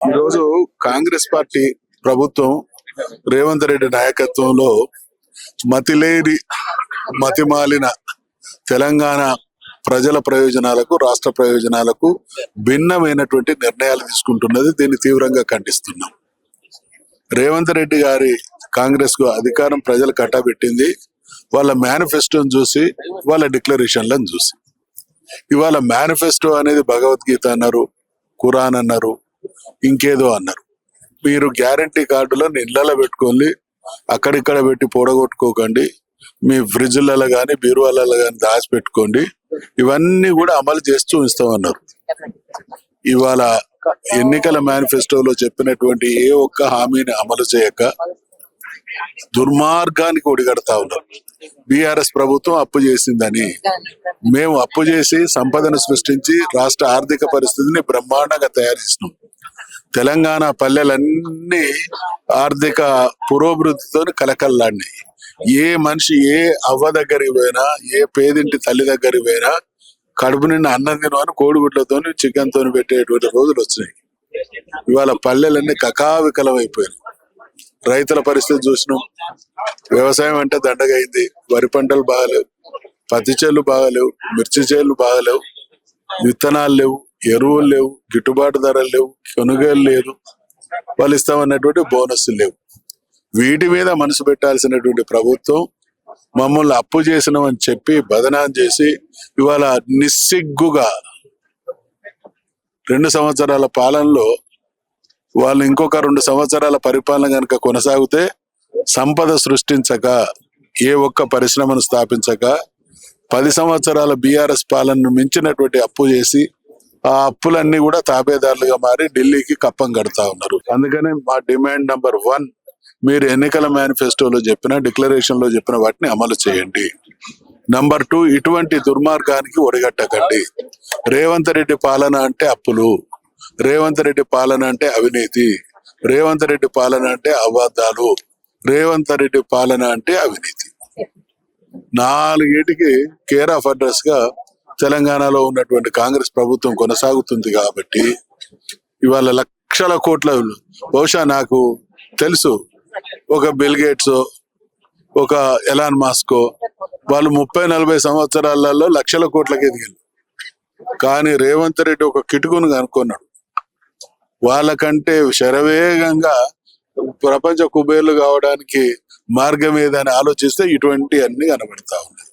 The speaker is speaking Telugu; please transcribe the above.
ఈరోజు కాంగ్రెస్ పార్టీ ప్రభుత్వం రేవంత్ రెడ్డి నాయకత్వంలో మతిలేని మతిమాలిన తెలంగాణ ప్రజల ప్రయోజనాలకు రాష్ట్ర ప్రయోజనాలకు భిన్నమైనటువంటి నిర్ణయాలు తీసుకుంటున్నది. దీన్ని తీవ్రంగా ఖండిస్తున్నాం. రేవంత్ రెడ్డి గారి కాంగ్రెస్కు అధికారం ప్రజలు కట్టబెట్టింది. వాళ్ళ మేనిఫెస్టోని చూసి వాళ్ళ డిక్లరేషన్లను చూసి. ఇవాళ మేనిఫెస్టో అనేది భగవద్గీత అన్నారు ఖురాన్ అన్నారు ఇంకేదో అన్నారు. మీరు గ్యారంటీ కార్డులను ఇళ్ళలో పెట్టుకోండి అక్కడిక్కడ పెట్టి పొడగొట్టుకోకండి మీ ఫ్రిడ్జ్లలో కానీ బీరువాలలో కానీ దాచిపెట్టుకోండి. ఇవన్నీ కూడా అమలు చేస్తూ ఇస్తామన్నారు ఇవాళ ఎన్నికల మేనిఫెస్టోలో చెప్పినటువంటి ఏ ఒక్క హామీని అమలు చేయక దుర్మార్గానికి ఒడిగడతా ఉన్నారు. బీఆర్ఎస్ ప్రభుత్వం అప్పు చేసిందని మేము అప్పు చేసి సంపదను సృష్టించి రాష్ట్ర ఆర్థిక పరిస్థితిని బ్రహ్మాండంగా తయారు చేసినాం. తెలంగాణ పల్లెలన్నీ ఆర్థిక పురోభివృద్ధితో కలకల్లాడినాయి. ఏ మనిషి ఏ అవ్వ దగ్గరికి పోయినా ఏ పేదింటి తల్లి దగ్గరికి పోయినా కడుపు నిండా అన్నం తినమని కోడిగుడ్లతో చికెన్ తోని పెట్టేటువంటి రోజులు వచ్చినాయి. ఇవాళ పల్లెలన్నీ కకావికలమైపోయినాయి. రైతుల పరిస్థితి చూసినాం. వ్యవసాయం అంటే దండగైంది. వరి పంటలు బాగాలేవు. పత్తి చేలు బాగాలేవు. మిర్చి చేలు బాగాలేవు. విత్తనాలు లేవు. ఎరువులు లేవు గిట్టుబాటు ధరలు లేవు కొనుగోలు లేదు వాళ్ళు ఇస్తామన్నటువంటి బోనస్లు లేవు. వీటి మీద మనసు పెట్టాల్సినటువంటి ప్రభుత్వం మమ్మల్ని అప్పు చేసినామని చెప్పి బదనాం చేసి ఇవాళ నిస్సిగ్గుగా రెండు సంవత్సరాల పాలనలో వాళ్ళు ఇంకొక రెండు సంవత్సరాల పరిపాలన కనుక కొనసాగితే సంపద సృష్టించక ఏ ఒక్క పరిశ్రమను స్థాపించక పది సంవత్సరాల బీఆర్ఎస్ పాలనను మించినటువంటి అప్పు చేసి ఆ అప్పులన్నీ కూడా తాబేదారులుగా మారి ఢిల్లీకి కప్పం కడతా ఉన్నారు. అందుకనే మా డిమాండ్ నంబర్ వన్ మీరు ఎన్నికల మేనిఫెస్టోలో చెప్పిన డిక్లరేషన్లో చెప్పిన వాటిని అమలు చేయండి. నంబర్ టూ ఇటువంటి దుర్మార్గానికి ఒడిగట్టకండి. రేవంత్ రెడ్డి పాలన అంటే అప్పులు. రేవంత్ రెడ్డి పాలన అంటే అవినీతి. రేవంత్ రెడ్డి పాలన అంటే అబద్ధాలు. రేవంత్ రెడ్డి పాలన అంటే అవినీతి. నాలుగేటికి కేర్ ఆఫ్ అడ్రస్గా తెలంగాణలో ఉన్నటువంటి కాంగ్రెస్ ప్రభుత్వం కొనసాగుతుంది కాబట్టి ఇవాళ లక్షల కోట్ల బహుశా నాకు తెలుసు. ఒక బిల్ గేట్స్ ఒక ఎలాన్ మాస్కో వాళ్ళు ముప్పై నలభై సంవత్సరాలలో లక్షల కోట్లకి ఎదిగారు. కానీ రేవంత్ రెడ్డి ఒక కిటుకును కనుక్కున్నాడు. వాళ్ళకంటే శరవేగంగా ప్రపంచ కుబేర్లు కావడానికి మార్గం ఏదని ఆలోచిస్తే ఇటువంటి అన్ని కనబడతా ఉన్నాయి.